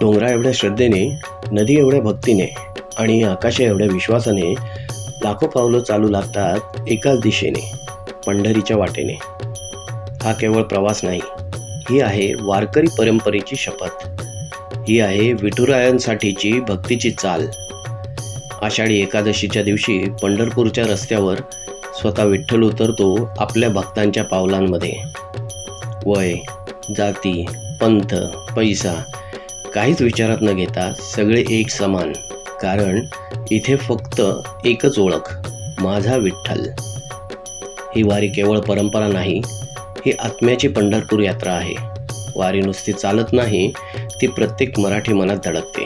डोंगरा एवढ्या श्रद्धेने नदी एवढ्या भक्तीने आणि आकाशा एवढ्या विश्वासाने लाखो पावलं चालू लागतात एकाच दिशेने पंढरीच्या वाटेने. हा केवळ प्रवास नाही ही आहे वारकरी परंपरेची शपथ. ही आहे विठुरायांसाठीची भक्तीची चाल. आषाढी एकादशीच्या दिवशी पंढरपूरच्या रस्त्यावर स्वतः विठ्ठल उतरतो आपल्या भक्तांच्या पावलांमध्ये. वय जाती पंथ पैसा काहीच विचारात न घेता सगळे एक समान कारण इथे फक्त एकच ओळख माझा विठ्ठल. ही वारी केवळ परंपरा नाही ही आत्म्याची पंढरपूर यात्रा आहे. वारी नुसती चालत नाही ती प्रत्येक मराठी मनात धडकते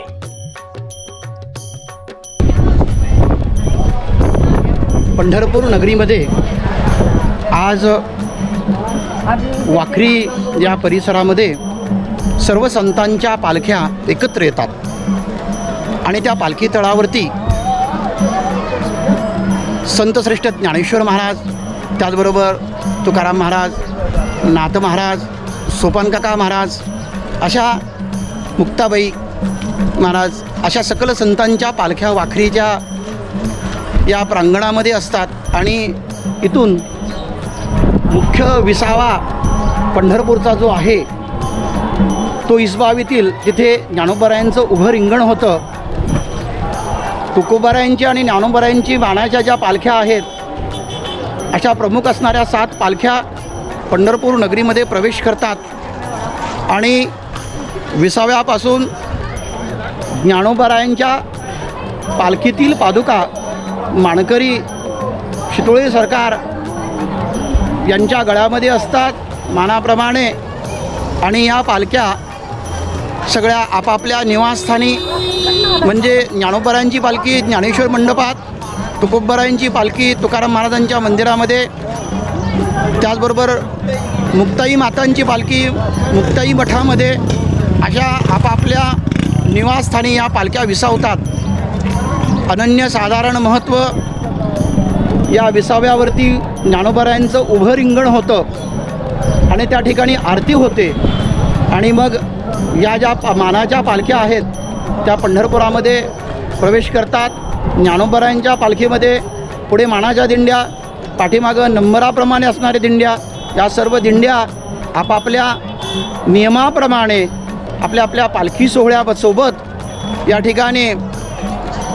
पंढरपूर नगरीमध्ये आज वाखरी या परिसरामध्ये सर्व संतांच्या पालख्या एकत्र येतात. आणि त्या पालखी तळावरती संतश्रेष्ठ ज्ञानेश्वर महाराज त्याचबरोबर तुकाराम महाराज नाथ महाराज सोपानकाका महाराज अशा मुक्ताबाई महाराज अशा सकल संतांच्या पालख्या वाखरीच्या या प्रांगणामध्ये असतात. आणि इथून मुख्य विसावा पंढरपूरचा जो आहे तो इसबावीतील तिथे ज्ञानोबरायांचं उभं रिंगण होतं तुकोबारायांची आणि ज्ञानोबरायांची मानाच्या ज्या पालख्या आहेत अशा प्रमुख असणाऱ्या सात पालख्या पंढरपूर नगरीमध्ये प्रवेश करतात. आणि विसाव्यापासून ज्ञानोबरायांच्या पालखीतील पादुका माणकरी शितोळे सरकार यांच्या गळ्यामध्ये असतात. मानाप्रमाणे आणि या पालख्या सगळ्या आपापल्या निवासस्थानी म्हणजे ज्ञानोबरांची पालखी ज्ञानेश्वर मंडपात तुकोबरायांची पालखी तुकाराम महाराजांच्या मंदिरामध्ये त्याचबरोबर मुक्ताई मातांची पालखी मुक्ताई मठामध्ये अशा आपापल्या निवासस्थानी या पालख्या विसावतात. अनन्यसाधारण महत्त्व या विसाव्यावरती ज्ञानोबरायांचं उभं रिंगण होतं आणि त्या ठिकाणी आरती होते. आणि मग या ज्या पा मानाच्या पालख्या आहेत त्या पंढरपुरामध्ये प्रवेश करतात. ज्ञानोबरायांच्या पालखीमध्ये पुढे मानाच्या दिंड्या पाठीमागं नंबराप्रमाणे असणाऱ्या दिंड्या या सर्व दिंड्या आपापल्या नियमाप्रमाणे आपल्या आपल्या पालखी सोहळ्यासोबत या ठिकाणी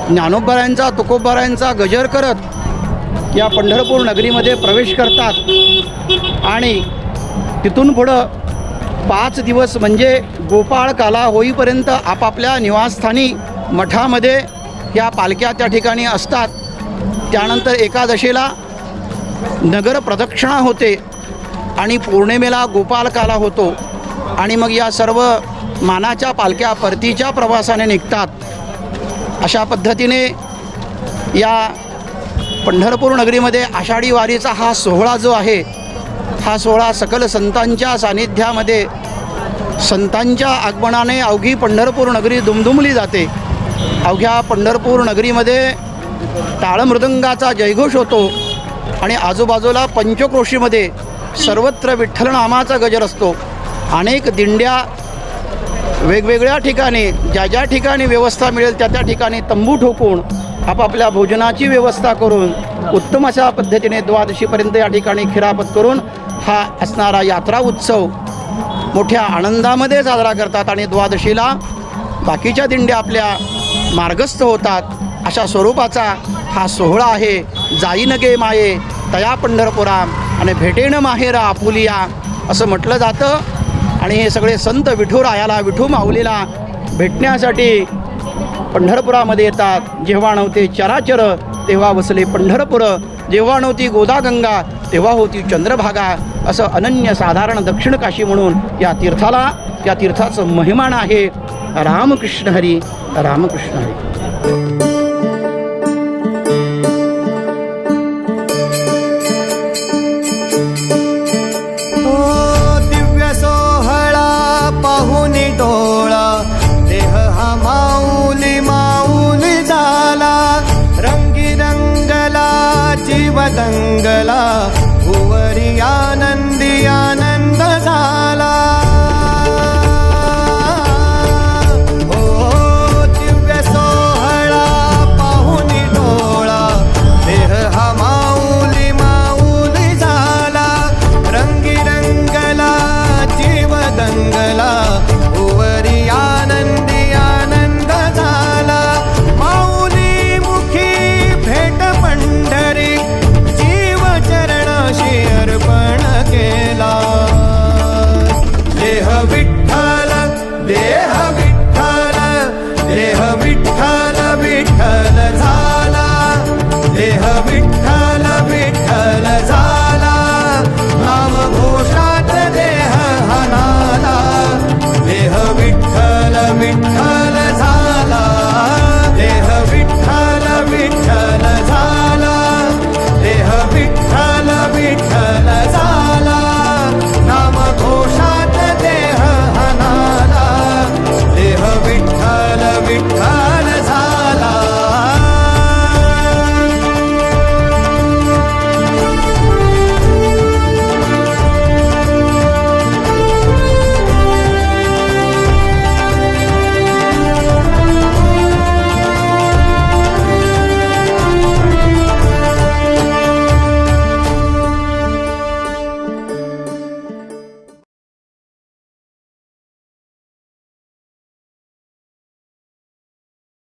ज्ञानोबरायांचा तुकोबरायांचा गजर करत या पंढरपूर नगरीमध्ये प्रवेश करतात. आणि तिथून पुढं पाच दिवस म्हणजे गोपाळ काला होईपर्यंत आपापल्या निवासस्थानी मठामध्ये या पालख्या त्या ठिकाणी असतात. त्यानंतर एकादशीला नगर प्रदक्षिणा होते आणि पौर्णिमेला गोपालकाला होतो आणि मग या सर्व मानाच्या पालख्या परतीच्या प्रवासाने निघतात. अशा पद्धतीने या पंढरपूर नगरीमध्ये आषाढी वारीचा हा सोहळा जो आहे हा सोहळा सकल संतांच्या सानिध्यामध्ये संतांच्या आगमनाने अवघी पंढरपूर नगरी दुमदुमली जाते. अवघ्या पंढरपूर नगरीमध्ये टाळमृदंगाचा जयघोष होतो आणि आजूबाजूला पंचक्रोशीमध्ये सर्वत्र विठ्ठलनामाचा गजर असतो. अनेक दिंड्या वेगवेगळ्या ठिकाणी ज्या ज्या ठिकाणी व्यवस्था मिळेल त्या त्या ठिकाणी तंबू ठोकून आपापल्या भोजनाची व्यवस्था करून उत्तम अशा पद्धतीने द्वादशीपर्यंत या ठिकाणी खिरापत करून हा असणारा यात्रा उत्सव मोठ्या आनंदामध्ये साजरा करतात आणि द्वादशीला बाकीच्या दिंड्या आपल्या मार्गस्थ होतात. अशा स्वरूपाचा हा सोहळा आहे. जाईन गे माये तया पंढरपुरा आणि भेटेन माहेरा आपुलिया असं म्हटलं जातं. आणि हे सगळे संत विठुरायाला विठू माऊलीला भेटण्यासाठी पंढरपुरामध्ये येतात. जेव्हा नव्हते चराचर तेव्हा वसले पंढरपूर जेव्हा नव्हती गोदागंगा तेव्हा होती चंद्रभागा असं अनन्य साधारण दक्षिण काशी म्हणून या तीर्थाला या तीर्थाचं महिमान आहे रामकृष्ण हरी रामकृष्ण हरी.